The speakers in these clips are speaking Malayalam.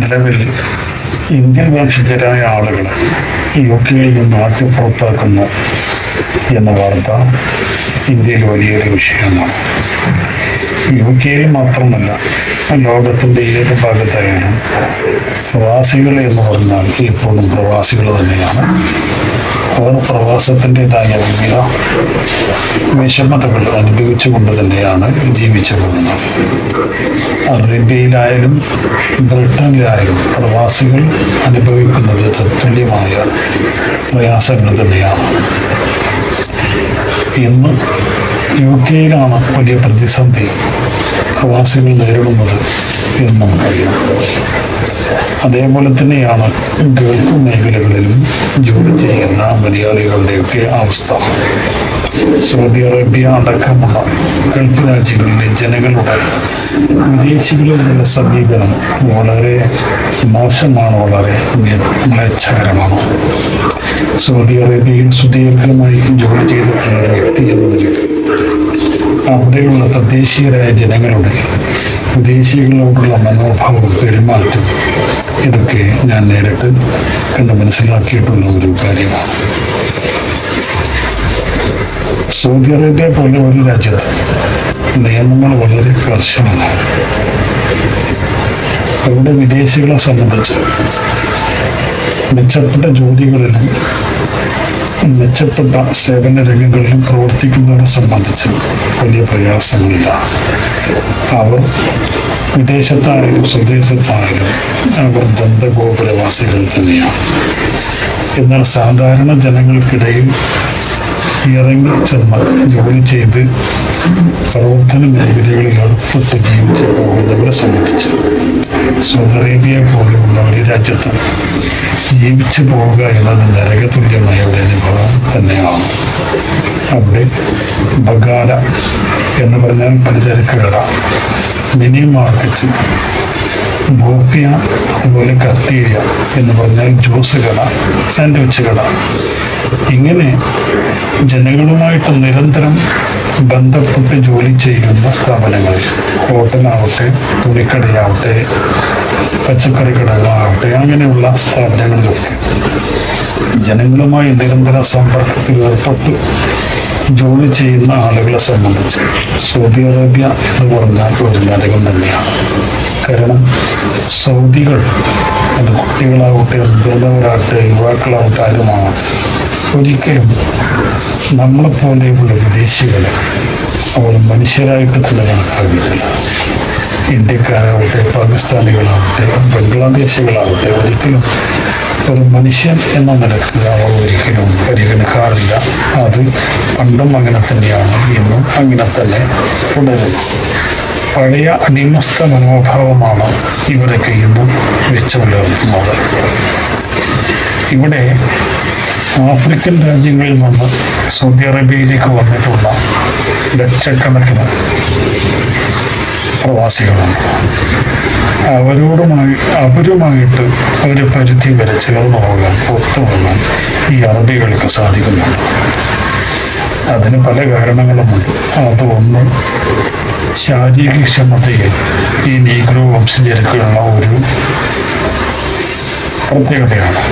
നിലവിൽ ഇന്ത്യൻ വംശജരായ ആളുകൾ യു കെയിൽ നിന്ന് നാട്ടിൽ പുറത്താക്കുന്നു എന്ന വാർത്ത ഇന്ത്യയിൽ വലിയൊരു വിഷയമാണ്. യു കെയിൽ മാത്രമല്ല ലോകത്തിന്റെ ഏത് ഭാഗത്തായാലും പ്രവാസികൾ എന്ന് പറഞ്ഞാൽ ഇപ്പോഴും പ്രവാസികൾ തന്നെയാണ്. അവർ പ്രവാസത്തിന്റെതായ വിവിധ വിഷമതകൾ അനുഭവിച്ചുകൊണ്ട് തന്നെയാണ് ജീവിച്ചു പോകുന്നത് അറേബ്യയിലായാലും ബ്രിട്ടനിലായാലും പ്രവാസികൾ അനുഭവിക്കുന്നത് തത്തുല്യമായ പ്രയാസങ്ങൾ തന്നെയാണ്. ഇന്ന് യു കെയിലാണ് വലിയ പ്രതിസന്ധി പ്രവാസികൾ നേരിടുന്നത് എന്ന് നമുക്കറിയാം അതേപോലെ തന്നെയാണ് ഗൾഫ് മേഖലകളിലും ജോലി ചെയ്യുന്ന മലയാളികളുടെയൊക്കെ അവസ്ഥ. സൗദി അറേബ്യ അടക്കമുള്ള ഗൾഫ് രാജ്യങ്ങളിലെ ജനങ്ങളുടെ വിദേശികളോടുള്ള സമീപനം വളരെ മോശമാണ് വളരെ മ്ലേച്ഛകരമാണ്. സൗദി അറേബ്യയിൽ സുദീർഘമായി ജോലി ചെയ്തിട്ടുള്ള വ്യക്തി എന്ന നിലയ്ക്ക് അവിടെയുള്ള തദ്ദേശീയരായ ജനങ്ങളുടെ വിദേശികളോടുള്ള മനോഭാവം പെരുമാറ്റം ഇതൊക്കെ ഞാൻ നേരിട്ട് കണ്ട് മനസ്സിലാക്കിയിട്ടുള്ള ഒരു കാര്യമാണ്. സൗദി അറേബ്യ പോലെ ഒരു രാജ്യത്ത് നിയമങ്ങൾ വളരെ കർശനമാണ്. അവിടെ വിദേശികളെ സംബന്ധിച്ച് മെച്ചപ്പെട്ട ജോലികളിലും മെച്ചപ്പെട്ട സേവന രംഗങ്ങളിലും പ്രവർത്തിക്കുന്നവരെ സംബന്ധിച്ച് വലിയ പ്രയാസങ്ങളില്ല. അവർ വിദേശത്തായാലും സ്വദേശത്തായാലും അവർ ദന്തഗോപുരവാസികൾ തന്നെയാണ്. എന്നാൽ സാധാരണ ജനങ്ങൾക്കിടയിൽ ഇറങ്ങി ചെന്ന് ജോലി ചെയ്ത് പ്രവർത്തന മേഖലകളിൽ അടുപ്പത്ത് ജീവിച്ച പോകുന്നവരെ സംബന്ധിച്ചു സൗദി അറേബ്യ പോലെയുള്ള ഒരു രാജ്യത്ത് ജീവിച്ചു പോവുക എന്നത് നരകതുല്യമായ ഒരു അനുഭവം തന്നെയാണ്. അവിടെ ബഗാല എന്ന് പറഞ്ഞാൽ പലചരക്ക് കട മിനി മാർക്കറ്റ് ബോപ്പിയ അതുപോലെ കത്തീരിയ എന്ന് പറഞ്ഞാൽ ജ്യൂസ് കട സാൻഡ്വിച്ച് കട. ഇങ്ങനെ ജനങ്ങളുമായിട്ട് നിരന്തരം ബന്ധപ്പെട്ട് ജോലി ചെയ്യുന്ന സ്ഥാപനങ്ങൾ. ഹോട്ടലാവട്ടെ തുണിക്കടയാവട്ടെ പച്ചക്കറി കടകളാവട്ടെ അങ്ങനെയുള്ള സ്ഥാപനങ്ങളിലൊക്കെ. ജനങ്ങളുമായി നിരന്തര സമ്പർക്കത്തിൽ ഏർപ്പെട്ട് ജോലി ചെയ്യുന്ന ആളുകളെ സംബന്ധിച്ച് സൗദി അറേബ്യ എന്ന് പറഞ്ഞാൽ ഒരു നരകം തന്നെയാണ്. കാരണം സൗദികൾ അത് കുട്ടികളാവട്ടെ മുതിർന്നവരാകട്ടെ യുവാക്കളാവട്ടെ ആരുമാവട്ടെ ഒരിക്കലും നമ്മളെപ്പോലെയുള്ള വിദേശികളെ അവർ മനുഷ്യരായിട്ട് തന്നെ കണക്കാക്കിയിട്ടില്ല. ഇന്ത്യക്കാരാവട്ടെ പാകിസ്ഥാനികളാവട്ടെ ബംഗ്ലാദേശികളാവട്ടെ ഒരിക്കലും ഒരു മനുഷ്യൻ എന്ന നിലയ്ക്ക് അവർ ഒരിക്കലും പരിഗണിക്കാറില്ല. അത് പണ്ടും അങ്ങനെ തന്നെയാണ് ഇന്നും അങ്ങനെ തന്നെ തുടരുന്നു. പഴയ അടിമസ്ഥ മനോഭാവമാണ് ഇവരൊക്കെ ഇന്നും വെച്ചു പുലർത്തുന്നത്. ഇവിടെ ആഫ്രിക്കൻ രാജ്യങ്ങളിൽ നിന്ന് സൗദി അറേബ്യയിലേക്ക് വന്നിട്ടുള്ള ലക്ഷക്കണക്കിന് പ്രവാസികളാണ്. അവരോടുമായി അവരുമായിട്ട് അവർ പരിധി വരെ ചേർന്ന് പോകാൻ ഒത്തുപോകാൻ ഈ അറബികൾക്ക് സാധിക്കുന്നുണ്ട്. അതിന് പല കാരണങ്ങളുമുണ്ട് അതൊന്ന് ശാരീരിക ക്ഷമതയിൽ ഈ നീഗ്രോ വംശജർക്കുള്ള ഒരു പ്രത്യേകതയാണ്.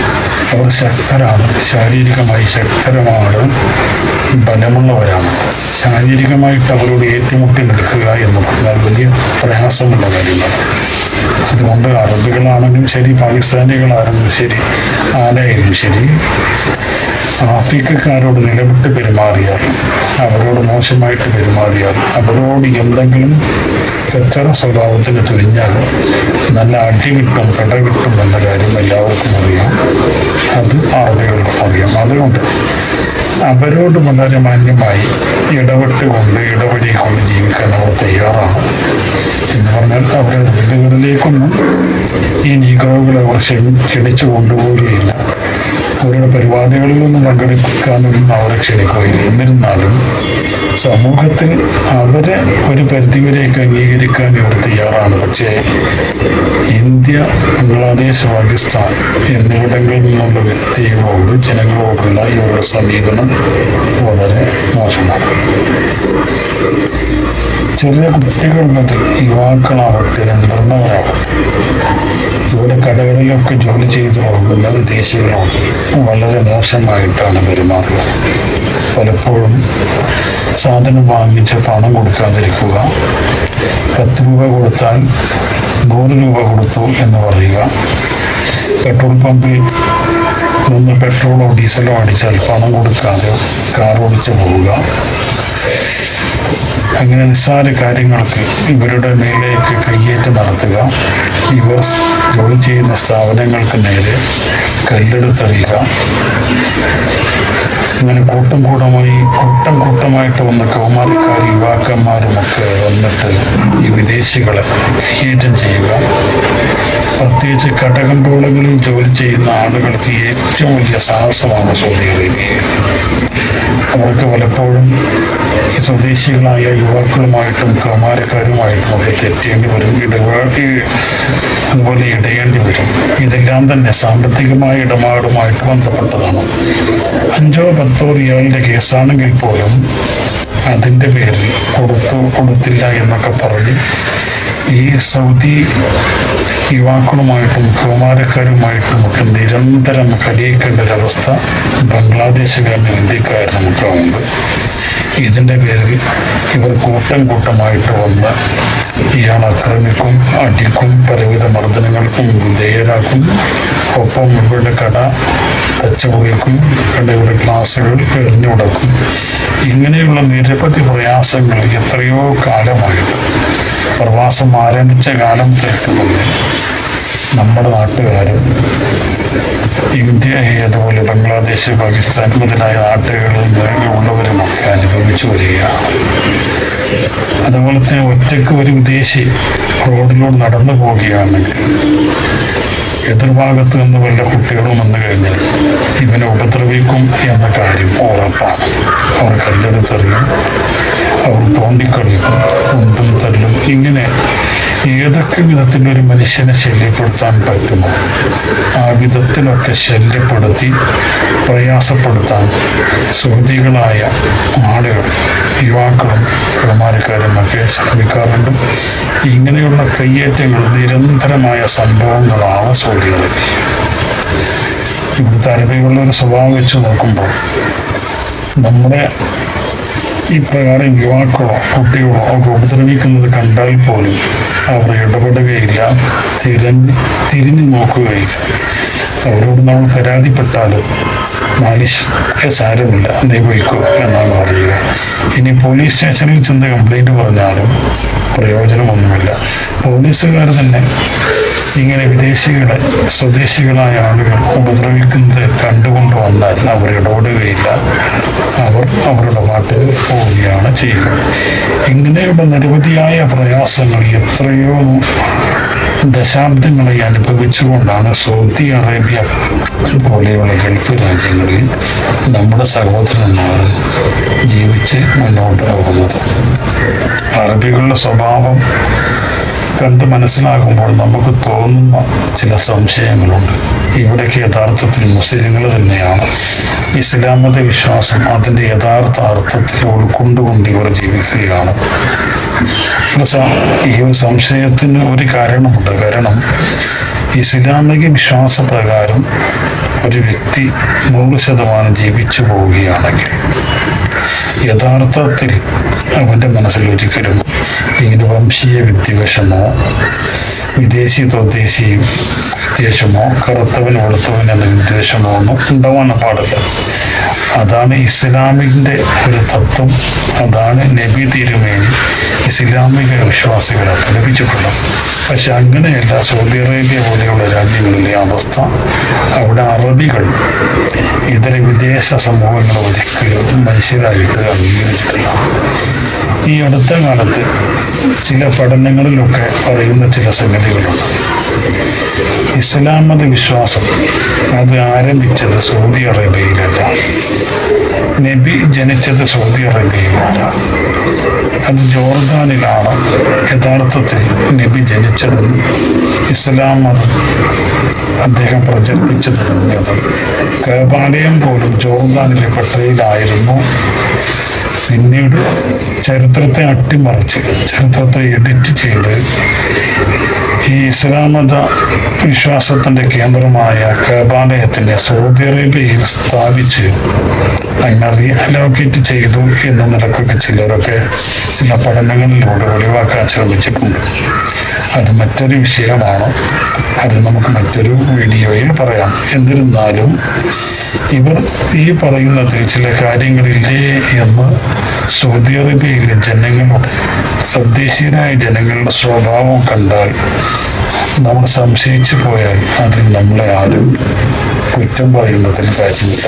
അവർ ശക്തരാണ് ശാരീരികമായി ശക്തരമാണ് ബലമുള്ളവരാണ്. ശാരീരികമായിട്ട് അവരോട് ഏറ്റുമുട്ടി നിൽക്കുക എന്ന് പറഞ്ഞാൽ വലിയ പ്രയാസമുള്ള കാര്യമാണ്. അതുകൊണ്ട് അറബികളാണെങ്കിലും ശരി പാകിസ്ഥാനികളാണെങ്കിലും ശരി ആരായാലും ശരി ആഫ്രിക്കക്കാരോട് നിലവിട്ട് പെരുമാറിയാൽ അവരോട് മോശമായിട്ട് പെരുമാറിയാൽ അവരോട് എന്തെങ്കിലും കച്ചറ സ്വഭാവത്തിന് തുനിഞ്ഞാൽ നല്ല അടി കിട്ടും കട കിട്ടും എന്ന കാര്യം എല്ലാവർക്കും അവരോട് വളരെ മാന്യമായി ഇടപെട്ടുകൊണ്ട് ഇടപെടിക്കൊണ്ട് ജീവിക്കാൻ അവർ തയ്യാറാണ്. എന്ന് പറഞ്ഞാൽ അവരുടെ വീടുകളിലേക്കൊന്നും ഈ നീഗ്രോകളെ അവർ ക്ഷണി ക്ഷണിച്ചു കൊണ്ടുപോവുകയില്ല. അവരുടെ പരിപാടികളിലൊന്നും പങ്കെടുക്കാനൊന്നും അവരെ ക്ഷണിക്കുകയില്ല. എന്നിരുന്നാലും സമൂഹത്തിൽ അവരെ ഒരു പരിധിവരെയൊക്കെ അംഗീകരിക്കാൻ ഇവർ തയ്യാറാണ്. പക്ഷേ ഇന്ത്യ ബംഗ്ലാദേശ് പാകിസ്ഥാൻ എന്നിവിടങ്ങളിൽ നിന്നുള്ള വ്യക്തികളോട് ജനങ്ങളോടുള്ള ഇവരുടെ സമീപനം വളരെ മോശമാണ്. ചെറിയ കുട്ടികൾ മുതൽ യുവാക്കളാവട്ടെ മുതിർന്നവരാവട്ടെ ഇവിടെ കടകളിലൊക്കെ ജോലി ചെയ്തു പോകുന്ന വിദേശികളും വളരെ മോശമായിട്ടാണ് പെരുമാറുക. പലപ്പോഴും സാധനം വാങ്ങിച്ച് പണം കൊടുക്കാതിരിക്കുക പത്ത് രൂപ കൊടുത്താൽ നൂറ് രൂപ കൊടുത്തു എന്ന് പറയുക. പെട്രോൾ പമ്പിൽ നിന്ന് പെട്രോളോ ഡീസലോ അടിച്ചാൽ പണം കൊടുക്കാതെ കാർ ഓടിച്ചു പോവുക. അങ്ങനെ നിസ്സാര കാര്യങ്ങൾക്ക് ഇവരുടെ മേലേക്ക് കയ്യേറ്റം നടത്തുക. ഇവർ ജോലി ചെയ്യുന്ന സ്ഥാപനങ്ങൾക്ക് നേരെ കല്ലെടുത്തെറിയുക. ഇങ്ങനെ കൂട്ടം കൂട്ടമായി കൂട്ടം കൂട്ടമായിട്ട് വന്ന കൗമാരക്കാർ യുവാക്കന്മാരുമൊക്കെ വന്നിട്ട് ഈ വിദേശികളെ കയ്യേറ്റം ചെയ്യുക. പ്രത്യേകിച്ച് കടകമ്പോളങ്ങളിൽ ജോലി ചെയ്യുന്ന ആളുകൾക്ക് ഏറ്റവും വലിയ സാഹസമാണ് സൗദി അറേബ്യ. അവർക്ക് പലപ്പോഴും സ്വദേശികളായ യുവാക്കളുമായിട്ടും കൗമാരക്കാരുമായിട്ടും ഒക്കെ തെറ്റേണ്ടി വരും. ഇടപാടി അതുപോലെ ഇടയേണ്ടി വരും. ഇതെല്ലാം തന്നെ സാമ്പത്തികമായ ഇടപാടുമായിട്ട് ബന്ധപ്പെട്ടതാണ്. അഞ്ചോ പത്തോ റിയാലിന്റെ കേസാണെങ്കിൽ പോലും അതിന്റെ പേരിൽ കൊടുത്തു കൊടുത്തില്ല എന്നൊക്കെ പറഞ്ഞ് ഈ സൗദി യുവാക്കളുമായിട്ടും കൗമാരക്കാരുമായിട്ടും ഒക്കെ നിരന്തരം കടിയേക്കേണ്ട ഒരവസ്ഥ ബംഗ്ലാദേശുകാരനും ഇന്ത്യക്കാരനും ഒക്കെ ഉണ്ട് ഇതിന്റെ പേരിൽ ഇവർ കൂട്ടം കൂട്ടമായിട്ട് വന്ന് ഇയാൾ ആക്രമിക്കും അടിക്കും പലവിധ മർദ്ദനങ്ങൾക്കും വിധേയരാക്കും. ഒപ്പം ഇവരുടെ കട തച്ചുപൊളിക്കും കടയുടെ ക്ലാസ്സുകൾ എറിഞ്ഞുടക്കും. ഇങ്ങനെയുള്ള നിരവധി പ്രയാസങ്ങൾ എത്രയോ കാലമായിട്ട് പ്രവാസം ആരംഭിച്ച കാലം തന്നെ നമ്മുടെ നാട്ടുകാരും ഇന്ത്യ അതുപോലെ ബംഗ്ലാദേശ് പാകിസ്ഥാൻ മുതലായ നാട്ടുകളിൽ ഉള്ളവരുമൊക്കെ അനുഭവിച്ചു വരികയാണ്. അതുപോലെ തന്നെ ഒറ്റയ്ക്ക് ഒരു വിദേശി റോഡിലൂടെ നടന്നു പോവുകയാണെങ്കിൽ എതിർഭാഗത്ത് നിന്ന് വല്ല കുട്ടികളും വന്നു കഴിഞ്ഞാൽ ഇവനെ ഉപദ്രവിക്കും എന്ന കാര്യം ഉറപ്പാണ്. അവർ കല്ലെടുത്തെറിയും അവർ തോണ്ടിക്കളിക്കും ഉന്തും തല്ലും. ഇങ്ങനെ ഏതൊക്കെ വിധത്തിൽ ഒരു മനുഷ്യനെ ശല്യപ്പെടുത്താൻ പറ്റുമോ? ആ വിധത്തിലൊക്കെ ശല്യപ്പെടുത്തി പ്രയാസപ്പെടുത്താൻ സുഹൃതികളായ ആളുകൾ യുവാക്കളും കൗമാരക്കാരും ഒക്കെ ശ്രമിക്കാറുണ്ട്. ഇങ്ങനെയുള്ള കയ്യേറ്റങ്ങൾ നിരന്തരമായ സംഭവങ്ങളാണ് സൗദികളിൽ ഇവിടുത്തെ അറബികളുടെ ഒരു സ്വഭാവം വെച്ച് നോക്കുമ്പോൾ നമ്മുടെ ഈ പ്രകാരം യുവാക്കളോ കുട്ടികളോ അവർ ഉപദ്രവിക്കുന്നത് കണ്ടാൽ പോലും അവർ ഇടപെടുകയില്ല തിരഞ്ഞ് തിരിഞ്ഞു നോക്കുകയില്ല. അവരോട് നമ്മൾ പരാതിപ്പെട്ടാലും മാലിഷ്. "ഏ, സാരമില്ല. നീ പോയിക്കോ എന്നാണ് പറയുക. ഇനി പോലീസ് സ്റ്റേഷനിൽ ചെന്ന് കംപ്ലൈന്റ് പറഞ്ഞാലും പ്രയോജനമൊന്നുമില്ല. പോലീസുകാർ തന്നെ ഇങ്ങനെ വിദേശികളെ സ്വദേശികളായ ആളുകൾ ഉപദ്രവിക്കുന്നത് കണ്ടുകൊണ്ട് വന്നാൽ അവർ ഇടപെടുകയില്ല. അവർ അവരുടെ പാട്ടിൽ പോവുകയാണ് ചെയ്യുക. ഇങ്ങനെയുള്ള നിരവധിയായ പ്രയാസങ്ങൾ എത്രയോ ദശാബ്ദങ്ങളെ അനുഭവിച്ചുകൊണ്ടാണ് സൗദി അറേബ്യ പോലെയുള്ള ഗൾഫ് രാജ്യങ്ങളിൽ നമ്മുടെ സഹോദരന്മാർ ജീവിച്ച് മുന്നോട്ട് പോകുന്നത്. അറബികളുടെ സ്വഭാവം കണ്ട് മനസ്സിലാകുമ്പോൾ നമുക്ക് തോന്നുന്ന ചില സംശയങ്ങളുണ്ട്. ഇവിടേക്ക് യഥാർത്ഥത്തിൽ മുസ്ലിങ്ങൾ തന്നെയാണ്. ഇസ്ലാമത വിശ്വാസം അതിന്റെ യഥാർത്ഥ അർത്ഥത്തിൽ ഉൾക്കൊണ്ടുകൊണ്ട് ഇവർ ജീവിക്കുകയാണ്. ഈ ഒരു സംശയത്തിന് ഒരു കാരണമുണ്ട്. കാരണം ഇസ്ലാമിക വിശ്വാസപ്രകാരം ഒരു വ്യക്തി നൂറ് ശതമാനം ജീവിച്ചു പോവുകയാണെങ്കിൽ യഥാർത്ഥത്തിൽ അവന്റെ മനസ്സിൽ ഒരിക്കലും ഇങ്ങനെ വംശീയ വിദ്വേഷമോ വിദേശി തദ്ദേശീയ വിദ്വേഷമോ കറുത്തവൻ വെളുത്തവൻ എന്ന വിദ്വേഷമോ ഒന്നും ഉണ്ടാവാൻ പാടില്ല. അതാണ് ഇസ്ലാമിന്റെ ഒരു തത്വം. അതാണ് നബി തിരുമേനി ഇസ്ലാമിക വിശ്വാസികളെ പഠിപ്പിച്ചിട്ടുള്ളത് പക്ഷെ അങ്ങനെയല്ല സൗദി അറേബ്യ പോലെയുള്ള രാജ്യങ്ങളിലെ അവസ്ഥ. അവിടെ അറബികൾ ഇതര വിദേശ സമൂഹങ്ങൾ ഒരിക്കലും മനുഷ്യരായിട്ട് അംഗീകരിച്ചിട്ടില്ല. ഈ അടുത്ത കാലത്ത് ചില പഠനങ്ങളിലൊക്കെ പറയുന്ന ചില സംഗതികളുണ്ട്. ഇസ്ലാം മത വിശ്വാസം അത് ആരംഭിച്ചത് സൗദി അറേബ്യയിലല്ല. നബി ജനിച്ചത് സൗദി അറേബ്യയിലല്ല. അത് ജോർദാനിലാണ് യഥാർത്ഥത്തിൽ നബി ജനിച്ചതും ഇസ്ലാം മതം അദ്ദേഹം പ്രചരിപ്പിച്ചു തുടങ്ങിയതും കബാലയം പോലും ജോർദാനിലെ പട്ടയിലായിരുന്നു പിന്നീട് ചരിത്രത്തെ അട്ടിമറിച്ച് ചരിത്രത്തെ എഡിറ്റ് ചെയ്ത് ഈ ഇസ്ലാമത വിശ്വാസത്തിന്റെ കേന്ദ്രമായ കബാലയത്തിനെ സൗദി അറേബ്യയിൽ സ്ഥാപിച്ച് അങ്ങനെ റീ അലോക്കേറ്റ് ചെയ്തു എന്ന നിലക്കൊക്കെ ചിലരൊക്കെ ചില പഠനങ്ങളിലൂടെ ഒഴിവാക്കാൻ ശ്രമിച്ചിട്ടുണ്ട്. അത് മറ്റൊരു വിഷയമാണ്. അത് നമുക്ക് മറ്റൊരു വീഡിയോയിൽ പറയാം. എന്നിരുന്നാലും ഇവർ ഈ പറയുന്നതിൽ ചില കാര്യങ്ങളില്ലേ എന്ന് സൗദി അറേബ്യയിലെ ജനങ്ങളുടെ തദ്ദേശീയരായ ജനങ്ങളുടെ സ്വഭാവം കണ്ടാൽ നമ്മൾ സംശയിച്ചു പോയാൽ അതിൽ നമ്മളെ ആരും കുറ്റം പറയുന്നതിൽ കാര്യമില്ല.